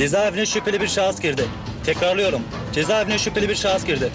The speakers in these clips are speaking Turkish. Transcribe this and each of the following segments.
Cezaevine şüpheli bir şahıs girdi. Tekrarlıyorum. Cezaevine şüpheli bir şahıs girdi.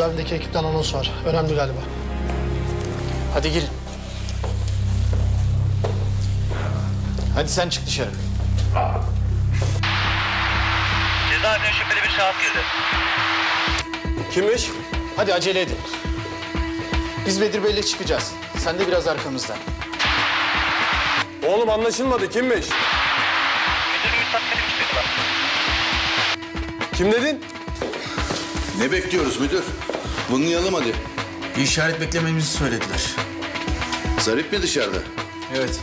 Cezaevindeki ekipten anons var. Önemli galiba. Hadi girin. Hadi sen çık dışarı. Cezaevine şüpheli bir şahıs girdi. Kimmiş? Hadi acele edin. Biz Bedir Bey'le çıkacağız. Sen de biraz arkamızdan. Oğlum anlaşılmadı. Kimmiş? Müdür Üstad Kadim çıktılar. Kim dedin? Ne bekliyoruz müdür? Vınlayalım hadi. Bir işaret beklememizi söylediler. Zarip mi dışarıda? Evet.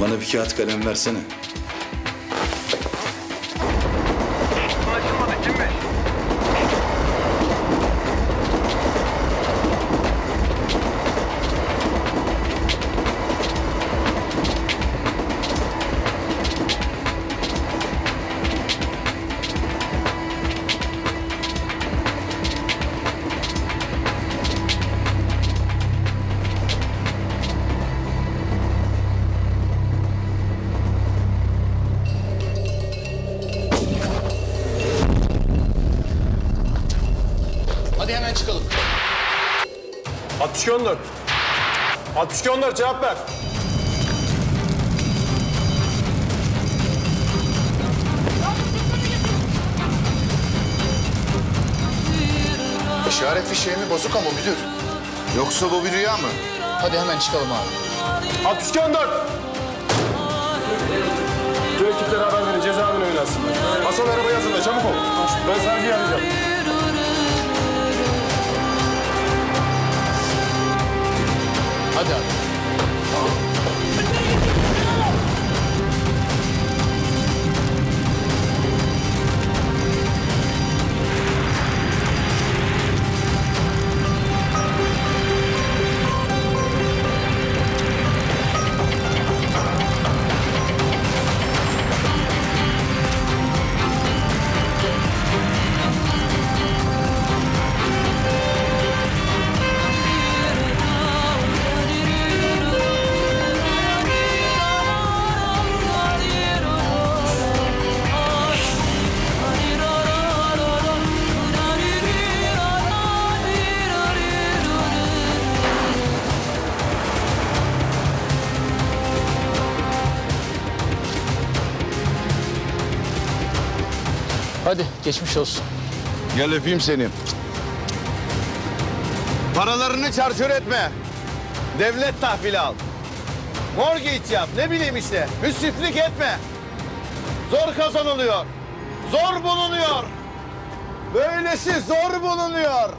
Bana bir kağıt kalem versene. Çıkalım. 62 14. 62 14 cevap ver. İşaret fişeğimi bozuk ama müdür. Yoksa bu bir rüya mı? Hadi hemen çıkalım abi. 62 14. Tüm ekiplere haber verin. Cezaevine yönelsinler. Hasan araba yazın çabuk ol. Ben savcıyı arayacağım. Hadi abi. Geçmiş olsun. Gel öpeyim seni. Paralarını çarçur etme. Devlet tahvili al. Mortgage yap. Ne bileyim işte. Müsriflik etme. Zor kazanılıyor. Zor bulunuyor. Böylesi zor bulunuyor.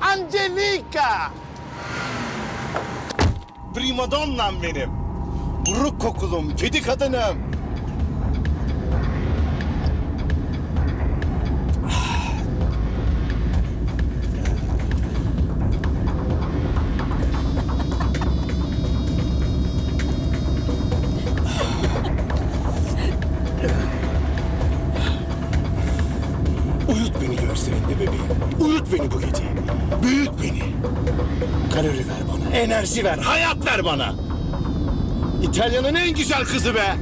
Angelica. Primadonnam benim. Buruk kokulum, kedi kadınım. Uyut beni bu gece. Büyüt beni. Kalori ver bana, enerji ver, hayat ver bana. İtalya'nın en güzel kızı be.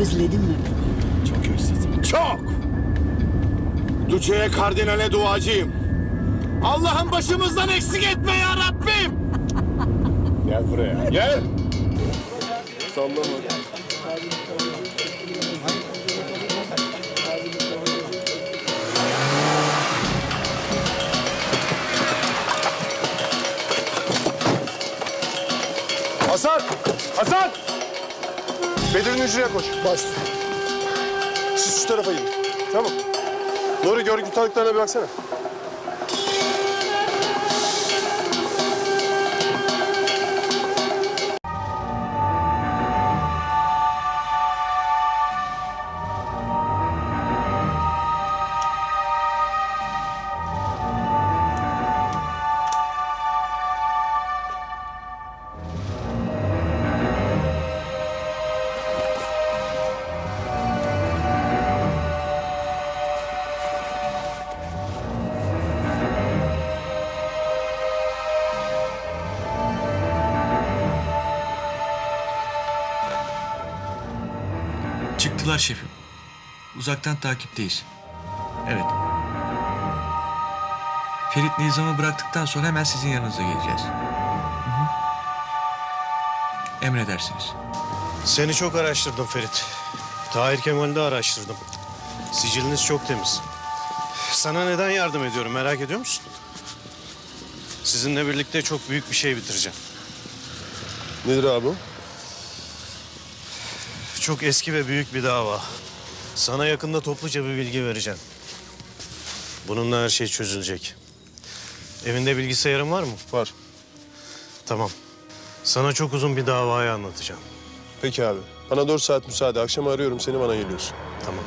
Özledin mi? Çok özledim, çok. Duce'ye kardinale duacıyım. Allah'ım başımızdan eksik etme ya Rabbim. Gel buraya, gel. Hasan! Bedir'in hücreye koş. Başla. Siz şu tarafa gidin. Çabuk. Nuri görgü tanıklarına bir baksana. Ayrıntılar şefim. Uzaktan takipteyiz. Evet. Ferit Nizam'ı bıraktıktan sonra hemen sizin yanınıza geleceğiz. Hı hı. Emredersiniz. Seni çok araştırdım Ferit. Tahir Kemal'i de araştırdım. Siciliniz çok temiz. Sana neden yardım ediyorum merak ediyor musun? Sizinle birlikte çok büyük bir şey bitireceğim. Nedir abi? Çok eski ve büyük bir dava. Sana yakında topluca bir bilgi vereceğim. Bununla her şey çözülecek. Evinde bilgisayarın var mı? Var. Tamam. Sana çok uzun bir davayı anlatacağım. Peki abi. Bana dört saat müsaade. Akşam arıyorum seni bana geliyorsun. Tamam.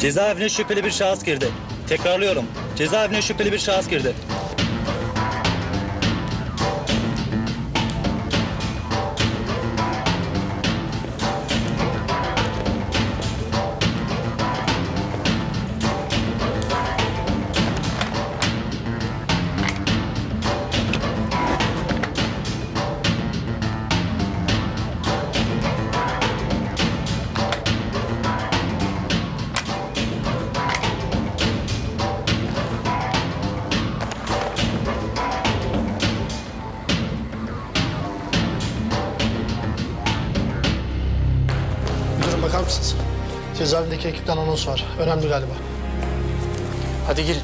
Cezaevine şüpheli bir şahıs girdi. Tekrarlıyorum. Cezaevine şüpheli bir şahıs girdi. Cezaevindeki ekipten anons var. Önemli galiba. Hadi girin.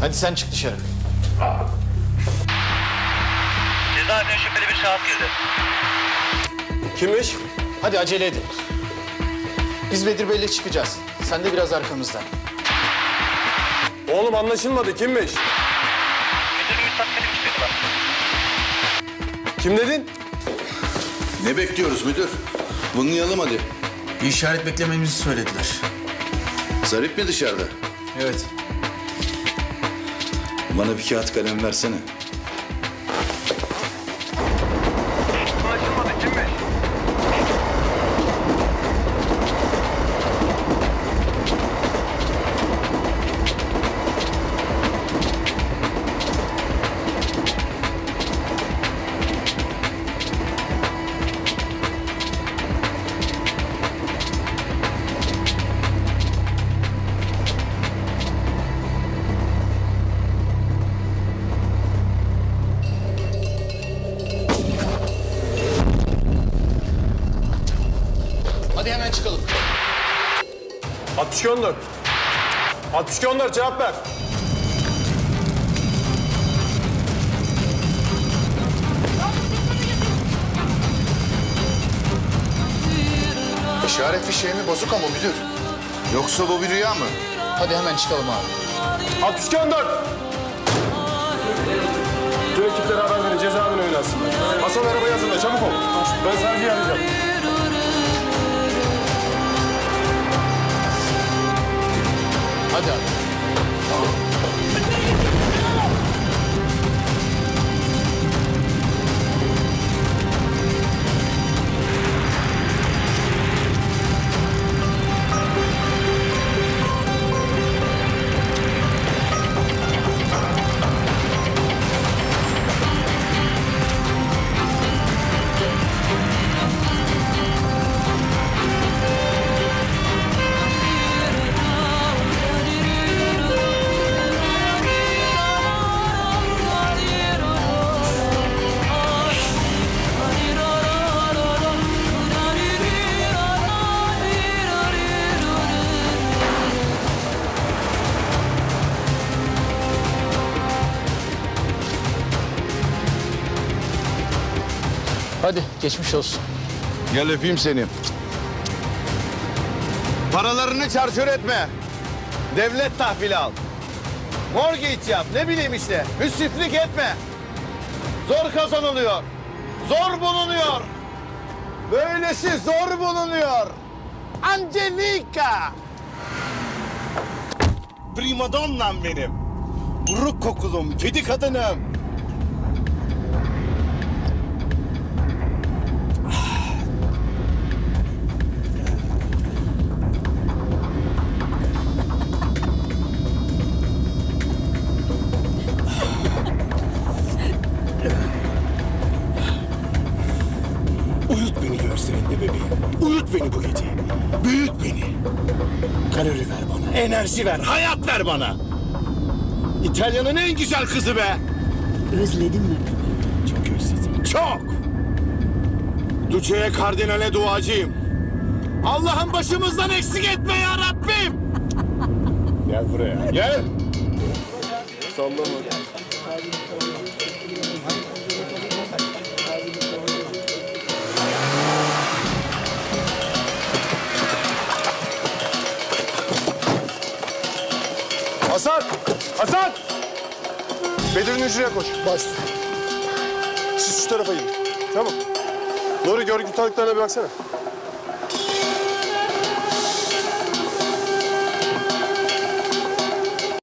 Hadi sen çık dışarı. Cezaevine şüpheli bir şahıs girdi. Kimmiş? Hadi acele edin. Biz Bedir Bey'le çıkacağız. Sen de biraz arkamızdan. Oğlum anlaşılmadı. Kimmiş? Bir Kim dedin? Ne bekliyoruz müdür? Bunlayalım hadi. Bir işaret beklememizi söylediler. Zarip mi dışarıda? Evet. Bana bir kağıt kalem versene. Hadi hemen çıkalım. 62 14. 62 14 cevap ver. İşaret fişeğimi bozuk ama müdür. Yoksa bu bir rüya mı? Hadi hemen çıkalım abi. 62 14. Tüm ekiplere haber verin cezaevine oynasınlar. Hasan arabaya hazırla çabuk ol. Ben savcıyı arayacağım. Hadi geçmiş olsun. Gel öpeyim seni. Paralarını çarçur etme. Devlet tahvili al. Mortgage yap. Ne bileyim işte. Müsriflik etme. Zor kazanılıyor. Zor bulunuyor. Böylesi zor bulunuyor. Angelika. Primadonnam benim. Buruk kokulum, kedi kadınım. Enerji ver, hayat ver bana. İtalya'nın en güzel kızı be. Özledin mi? Çok özledim, çok. Duce'ye kardinale duacıyım. Allah'ım başımızdan eksik etme ya Rabbim. Gel buraya, gel. Hasan! Bedir'in hücreye koş. Başla. Siz şu tarafa gidin. Tamam. Nuri görgü tanıklarına bir baksana.